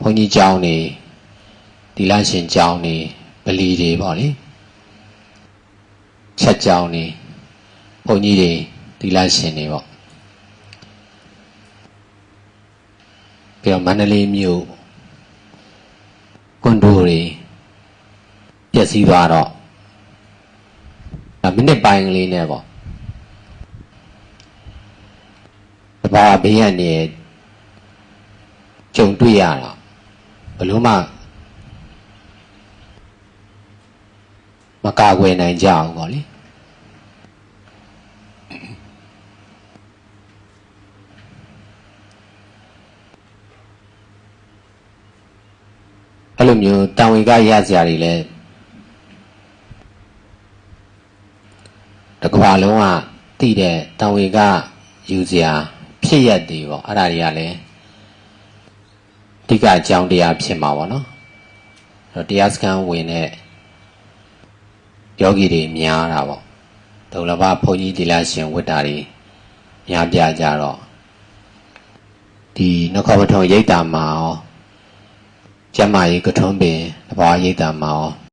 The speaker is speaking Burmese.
ဘုန်းကြီးကျောင်းနေဒီလရှင်ကျောင်းနေဗလီတွေပေါ့လေချက်ကျောင်းနေဘုန်းကြီးတွေဒီလရှင်နေပေါ့ပြီးတော့မန္တလေးမြို့ကွန်ဒိုတွေပျက်စီးသွားတော့မိနစ်ပိုင်းလေးနဲ့ပေါ့တဘာဘေးရနေကြုံတွေ့ရတာ ဘယ်လို့မှမကာကွယ်နိုင်ကြအောင်ပေါ့လေအဲ့လိုမျိုးတံဝေကရစရာတွေလည်းတစ်ကမ္ဘာလုံးကတည်တဲ့တံဝေကယူစရာဖြစ်ရက်တွေပေါ့အဲ့ဒါတွေကလည်းအ ဓိကအကြောင်းတရားဖြစ်မှာပေါ့နော်အဲ့တော့တရားစခန်းဝင်တဲ့ယောဂီတွေများတာပေါ့ဒုလဘဘုန်းကြီးဒီလာရှင်ဝတ္တာတွေများပြကြတော့ဒီနခောပထုံရိတ်တာမှာရောကျမ်းမာရေးကထွန်းပင်တဘာရိတ်တာမှာရော